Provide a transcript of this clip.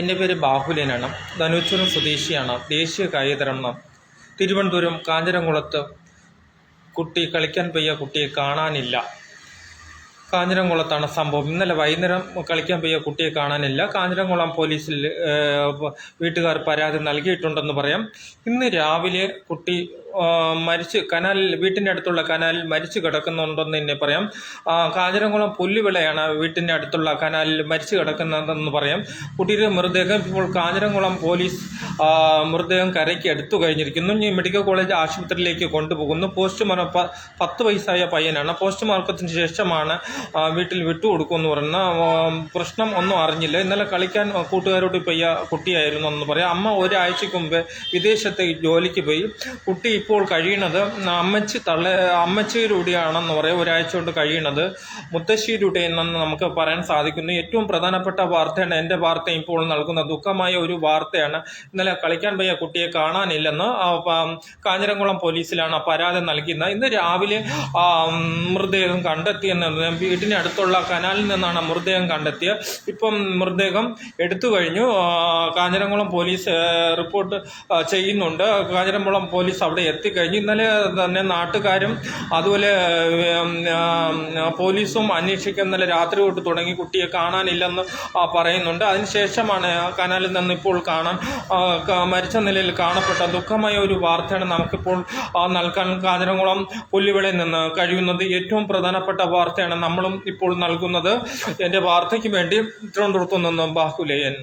എന്റെ പേര് ബാഹുലനാണ് ധനുച്ചുരം സ്വദേശിയാണ്. ദേശീയ കായികതരണം തിരുവനന്തപുരം കാഞ്ഞിരംകുളത്ത് കുട്ടി കളിക്കാൻ പോയ കുട്ടിയെ കാണാനില്ല. കാഞ്ഞിരംകുളത്താണ് സംഭവം. ഇന്നലെ വൈകുന്നേരം കളിക്കാൻ പോയ കുട്ടിയെ കാണാനില്ല. കാഞ്ഞിരംകുളം പോലീസിൽ വീട്ടുകാർ പരാതി നൽകിയിട്ടുണ്ടെന്ന് പറയാം. ഇന്ന് രാവിലെ കുട്ടി മരിച്ച് കനാലിൽ വീട്ടിന്റെ അടുത്തുള്ള കനാലിൽ മരിച്ചു കിടക്കുന്നുണ്ടെന്ന് തന്നെ പറയാം. കാഞ്ഞിരംകുളം പുല്ലുവിളയാണ് വീട്ടിന്റെ അടുത്തുള്ള കനാലിൽ മരിച്ചു കിടക്കുന്നതെന്ന് പറയാം. കുട്ടിയുടെ മൃതദേഹം ഇപ്പോൾ കാഞ്ഞിരംകുളം പോലീസ് മൃതദേഹം കരയ്ക്ക് എടുത്തു കഴിഞ്ഞിരിക്കുന്നു. ഇനി മെഡിക്കൽ കോളേജ് ആശുപത്രിയിലേക്ക് കൊണ്ടുപോകുന്നു. പോസ്റ്റ്മോർട്ടം പത്ത് വയസ്സായ പയ്യനാണ്. പോസ്റ്റ്മോർട്ടത്തിന് ശേഷമാണ് വീട്ടിൽ വിട്ടുകൊടുക്കുമെന്ന് പറയുന്ന പ്രശ്നം ഒന്നും അറിഞ്ഞില്ല. ഇന്നലെ കളിക്കാൻ കൂട്ടുകാരോട് പോയ കുട്ടിയായിരുന്നു എന്ന് പറയാം. അമ്മ ഒരാഴ്ചക്ക് മുമ്പ് വിദേശത്ത് ജോലിക്ക് പോയി. കുട്ടി ഇപ്പോൾ കഴിയണത് അമ്മച്ചി തള്ള അമ്മച്ചിയിലൂടെയാണെന്ന് പറയാം. ഒരാഴ്ച കൊണ്ട് കഴിയണത് മുത്തശ്ശിയിലൂടെ എന്നെന്ന് നമുക്ക് പറയാൻ സാധിക്കുന്നു. ഏറ്റവും പ്രധാനപ്പെട്ട വാർത്തയാണ് എന്റെ വാർത്ത ഇപ്പോൾ നൽകുന്ന ദുഃഖമായ ഒരു വാർത്തയാണ്. ഇന്നലെ കളിക്കാൻ പോയ കുട്ടിയെ കാണാനില്ലെന്ന് കാഞ്ഞിരംകുളം പോലീസിലാണ് പരാതി നൽകിയത് ഇന്ന് രാവിലെ മൃതദേഹം കണ്ടെത്തിയെന്ന് വീട്ടിനടുത്തുള്ള കനാലിൽ നിന്നാണ് മൃതദേഹം കണ്ടെത്തിയത്. ഇപ്പം മൃതദേഹം എടുത്തു കഴിഞ്ഞു. കാഞ്ഞിരംകുളം പോലീസ് റിപ്പോർട്ട് ചെയ്യുന്നുണ്ട്. കാഞ്ഞിരംകുളം പോലീസ് അവിടെ എത്തിക്കഴിഞ്ഞു. ഇന്നലെ തന്നെ നാട്ടുകാരും അതുപോലെ പോലീസും അന്വേഷിക്കാൻ ഇന്നലെ രാത്രി തൊട്ട് തുടങ്ങി. കുട്ടിയെ കാണാനില്ലെന്ന് പറയുന്നുണ്ട്. അതിനുശേഷമാണ് കനാലിൽ നിന്ന് ഇപ്പോൾ കാണാൻ മരിച്ച നിലയിൽ കാണപ്പെട്ട ദുഃഖമായ ഒരു വാർത്തയാണ് നമുക്കിപ്പോൾ നൽകാൻ കാഞ്ഞിരംകുളം പുല്ലുവിളയിൽ നിന്ന് കഴിയുന്നത്. ഏറ്റവും പ്രധാനപ്പെട്ട വാർത്തയാണ് നമ്മളും ഇപ്പോൾ നൽകുന്നത്. എന്റെ വാർത്തയ്ക്ക് വേണ്ടി തിരുവനന്തപുരത്തു നിന്നും ബാഹുലയൻ.